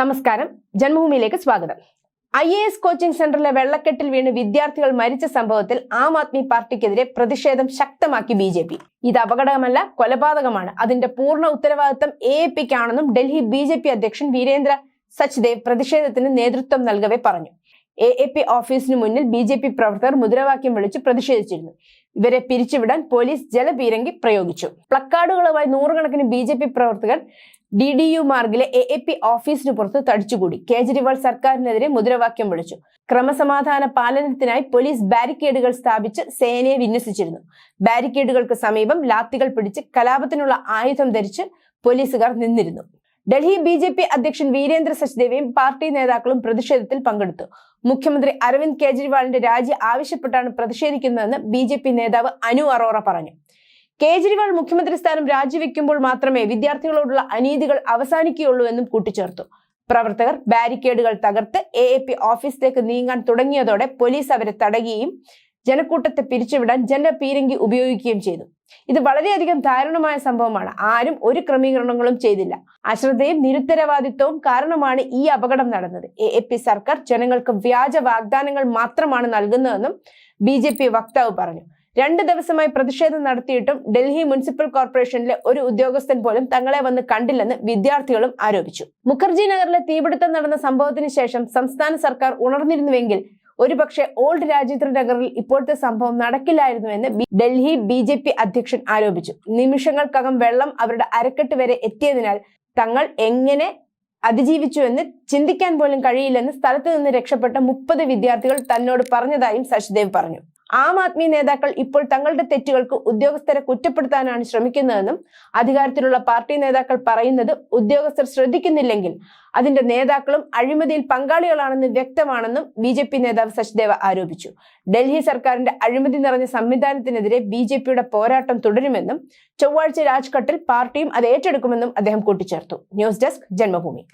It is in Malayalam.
നമസ്കാരം. ജന്മഭൂമിയിലേക്ക് സ്വാഗതം. ഐ എ എസ് കോച്ചിംഗ് സെന്ററിലെ വെള്ളക്കെട്ടിൽ വീണ് വിദ്യാർത്ഥികൾ മരിച്ച സംഭവത്തിൽ ആം ആദ്മി പാർട്ടിക്കെതിരെ പ്രതിഷേധം ശക്തമാക്കി ബി ജെ പി ഇത് അപകടമല്ല കൊലപാതകമാണ്. അതിന്റെ പൂർണ ഉത്തരവാദിത്തം എ എ പിക്കാണെന്നും ഡൽഹി ബി ജെ പി അധ്യക്ഷൻ വീരേന്ദ്ര സച്ദേവ് പ്രതിഷേധത്തിന് നേതൃത്വം നൽകവേ പറഞ്ഞു. എ എ പി ഓഫീസിന് മുന്നിൽ ബി ജെ പി പ്രവർത്തകർ മുദ്രാവാക്യം വിളിച്ച് പ്രതിഷേധിച്ചിരുന്നു. ഇവരെ പിരിച്ചുവിടാൻ പോലീസ് ജലപീരങ്കി പ്രയോഗിച്ചു. പ്ലക്കാർഡുകളുമായി നൂറുകണക്കിന് ബി ജെ പി പ്രവർത്തകർ ഡി ഡി യു മാർഗിലെ എ എ പി ഓഫീസിന് പുറത്ത് തടിച്ചുകൂടി. കേജ്രിവാൾ സർക്കാരിനെതിരെ മുദ്രാവാക്യം വിളിച്ചു. ക്രമസമാധാന പാലനത്തിനായി പോലീസ് ബാരിക്കേഡുകൾ സ്ഥാപിച്ച് സേനയെ വിന്യസിച്ചിരുന്നു. ബാരിക്കേഡുകൾക്ക് സമീപം ലാത്തികൾ പിടിച്ച് കലാപത്തിനുള്ള ആയുധം ധരിച്ച് പോലീസുകാർ നിന്നിരുന്നു. ഡൽഹി ബി ജെ പി അധ്യക്ഷൻ വീരേന്ദ്ര സച്ദേവയും പാർട്ടി നേതാക്കളും പ്രതിഷേധത്തിൽ പങ്കെടുത്തു. മുഖ്യമന്ത്രി അരവിന്ദ് കെജ്രിവാളിന്റെ രാജി ആവശ്യപ്പെട്ടാണ് പ്രതിഷേധിക്കുന്നതെന്ന് ബി നേതാവ് അനു അറോറ പറഞ്ഞു. കേജ്രിവാൾ മുഖ്യമന്ത്രി സ്ഥാനം രാജിവെക്കുമ്പോൾ മാത്രമേ വിദ്യാർത്ഥികളോടുള്ള അനീതികൾ അവസാനിക്കുകയുള്ളൂ എന്നും കൂട്ടിച്ചേർത്തു. പ്രവർത്തകർ ബാരിക്കേഡുകൾ തകർത്ത് എ എ പി ഓഫീസിലേക്ക് നീങ്ങാൻ തുടങ്ങിയതോടെ പോലീസ് അവരെ തടയുകയും ജനക്കൂട്ടത്തെ പിരിച്ചുവിടാൻ ജനപീരങ്കി ഉപയോഗിക്കുകയും ചെയ്തു. ഇത് വളരെയധികം ദാരുണമായ സംഭവമാണ്. ആരും ഒരു ക്രമീകരണങ്ങളും ചെയ്തില്ല. അശ്രദ്ധയും നിരുത്തരവാദിത്വവും കാരണമാണ് ഈ അപകടം നടന്നത്. എ എ പി സർക്കാർ ജനങ്ങൾക്ക് വ്യാജ വാഗ്ദാനങ്ങൾ മാത്രമാണ് നൽകുന്നതെന്നും ബി വക്താവ് പറഞ്ഞു. രണ്ട് ദിവസമായി പ്രതിഷേധം നടത്തിയിട്ടും ഡൽഹി മുനിസിപ്പൽ കോർപ്പറേഷനിലെ ഒരു ഉദ്യോഗസ്ഥൻ പോലും തങ്ങളെ വന്ന് കണ്ടില്ലെന്ന് വിദ്യാർത്ഥികളും ആരോപിച്ചു. മുഖർജി നഗറിലെ തീപിടുത്തം നടന്ന സംഭവത്തിന് ശേഷം സംസ്ഥാന സർക്കാർ ഉണർന്നിരുന്നുവെങ്കിൽ ഒരുപക്ഷെ ഓൾഡ് രാജേന്ദ്ര നഗറിൽ ഇപ്പോഴത്തെ സംഭവം നടക്കില്ലായിരുന്നുവെന്ന് ഡൽഹി ബി ജെ പി അധ്യക്ഷൻ ആരോപിച്ചു. നിമിഷങ്ങൾക്കകം വെള്ളം അവരുടെ അരക്കെട്ട് വരെ എത്തിയതിനാൽ തങ്ങൾ എങ്ങനെ അതിജീവിച്ചു എന്ന് ചിന്തിക്കാൻ പോലും കഴിയില്ലെന്ന് സ്ഥലത്ത് നിന്ന് രക്ഷപ്പെട്ട മുപ്പത് വിദ്യാർത്ഥികൾ തന്നോട് പറഞ്ഞതായും സച്ദേവ് പറഞ്ഞു. ആം ആദ്മി നേതാക്കൾ ഇപ്പോൾ തങ്ങളുടെ തെറ്റുകൾക്ക് ഉദ്യോഗസ്ഥരെ കുറ്റപ്പെടുത്താനാണ് ശ്രമിക്കുന്നതെന്നും അധികാരത്തിലുള്ള പാർട്ടി നേതാക്കൾ പറയുന്നത് ഉദ്യോഗസ്ഥർ ശ്രദ്ധിക്കുന്നില്ലെങ്കിൽ അതിന്റെ നേതാക്കളും അഴിമതിയിൽ പങ്കാളികളാണെന്ന് വ്യക്തമാണെന്നും ബി ജെ പി നേതാവ് സച്ദേവ ആരോപിച്ചു. ഡൽഹി സർക്കാരിന്റെ അഴിമതി നിറഞ്ഞ സംവിധാനത്തിനെതിരെ ബി ജെ പിയുടെ പോരാട്ടം തുടരുമെന്നും ചൊവ്വാഴ്ച രാജ്ഘട്ടിൽ പാർട്ടിയും അത് ഏറ്റെടുക്കുമെന്നും അദ്ദേഹം കൂട്ടിച്ചേർത്തു. News desk Janmabhumi.